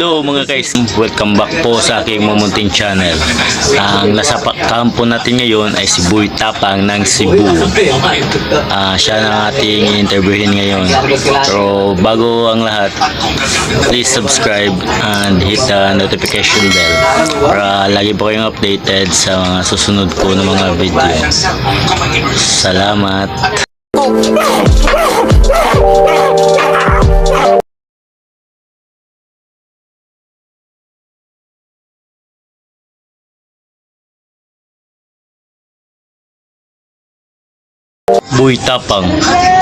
Hello mga guys, welcome back po sa aking Mumunting Channel. Ang nasa kampo natin ngayon ay si Boy Tapang ng Cebu. Ah, siya na ating interviewin ngayon. Pero bago ang lahat, please subscribe and hit the notification bell para lagi po kayong updated sa mga susunod ko na mga video. Salamat! Boy Tapang,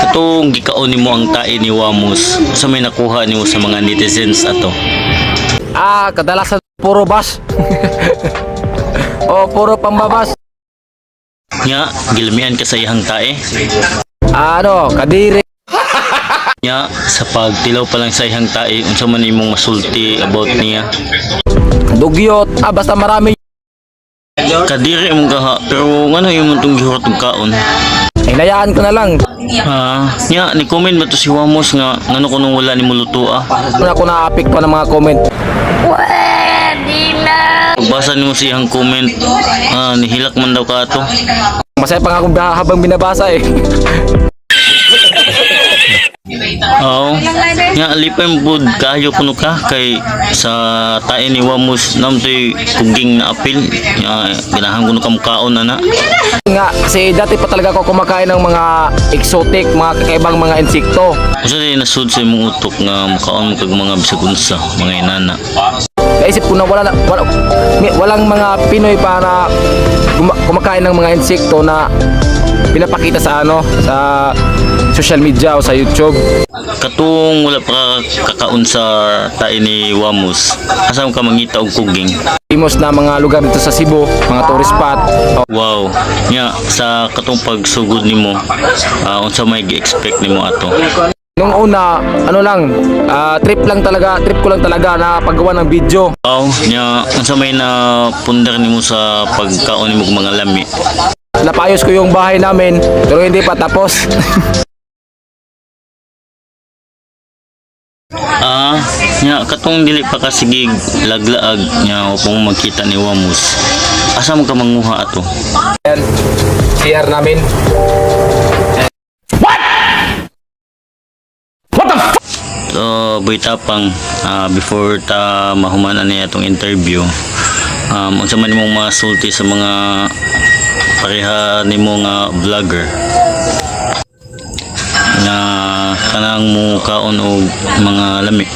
katong gikaon nimo ang tae ni Wamos sa may nakuha nimo sa mga netizens ato. Ah, kadalasan puro bas. o puro pambabas. Nya, gilamihan ka sa iyang tae. Ano, kadiri. Nya, sa pagtilaw pa lang sa iyang tae, unsa man imong masulti about niya. Dugyot. Ah, basta marami. Kadiri mong gaha, pero ngano imong tong gihurot og kaon? Hinayaan ko na lang. Ah, nya ni comment ba to si Wamos nga ngano kuno wala ni muluto ah. Una ko naapik pa ng mga comment. Pagbasa nimo sa iyang comment, ah, nihilak man daw ka ato. Masaya pa nga akong habang binabasa eh. Oo. Nga lipay mo pud kayo kuno ka kay sa tae ni Wamos namtoy kuging na apil. Nga ganahan kuno ka mukaon ana. nga, kasi dati pa talaga ako kumakain ng mga exotic, mga kakaibang mga insekto. Usa din nasud sa imong utok nga mukaon mo kag mga bisag unsa, mga inana. Naisip ko na wala, wala walang mga Pinoy para kuma- kumakain ng mga insekto na pinapakita sa ano, sa social media o sa YouTube. Katong wala pa ka kakaon sa tae ni Wamos. Asa mo ka mangita og kuging? Famous na mga lugar dito sa Cebu, mga tourist spot. Wow. Nya sa katong pagsugod nimo, ah, unsa may gi-expect nimo ato? Nung una, ano lang, ah, trip lang talaga, trip ko lang talaga na paggawa ng video. Wow, nya unsa may na pundar nimo sa pagkaon nimo mga lami? Napayos ko yung bahay namin, pero hindi pa tapos. Ah, nya katong dili pa ka sigig laglaag nya upang makita ni Wamos. Asa mo ka manguha ato? Yan, CR namin. So, boy tapang ah, before ta mahumanan niya itong interview. Um, unsa man imong masulti sa mga pareha nimo nga vlogger na kanang mo kaon og mga lami.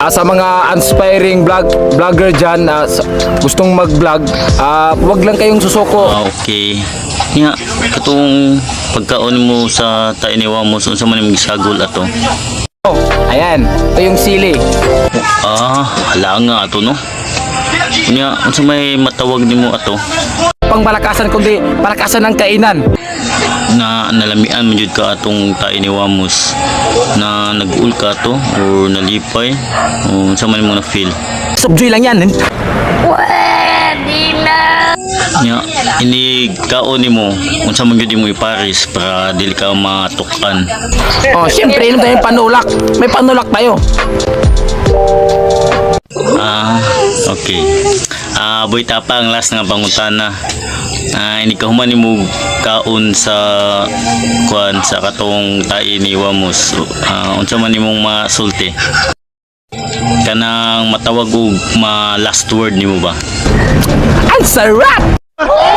Ah, sa mga inspiring vlog vlogger dyan na sa- gustong mag-vlog, ah, wag lang kayong susuko. Ah, okay. Nga, katong pagkaon mo sa tayo ni Wamos, unsa man gisagol ato? Oh, ayan, ito yung sili. Ah, hala nga ato no. Nya, unsa may matawag nimo ato? Pang palakasan kundi palakasan ng kainan. na nalamian mo jud ka atong tayo ni Wamos na nag-ul ka to or nalipay o sa man mo na feel Subjoy lang yan. nya ini kaon nimo unsa man gyud mo iparis para dili ka matukan Oh, siyempre, inom tayong panulak. May panulak tayo. ah okay. Ah boy tapang last nga pangutana ah ini ka human nimo kaon sa kuan sa katong tayo ni Wamos. Ah unsa man nimong masulti? Kanang matawag og ma last word nimo ba? Ang sarap!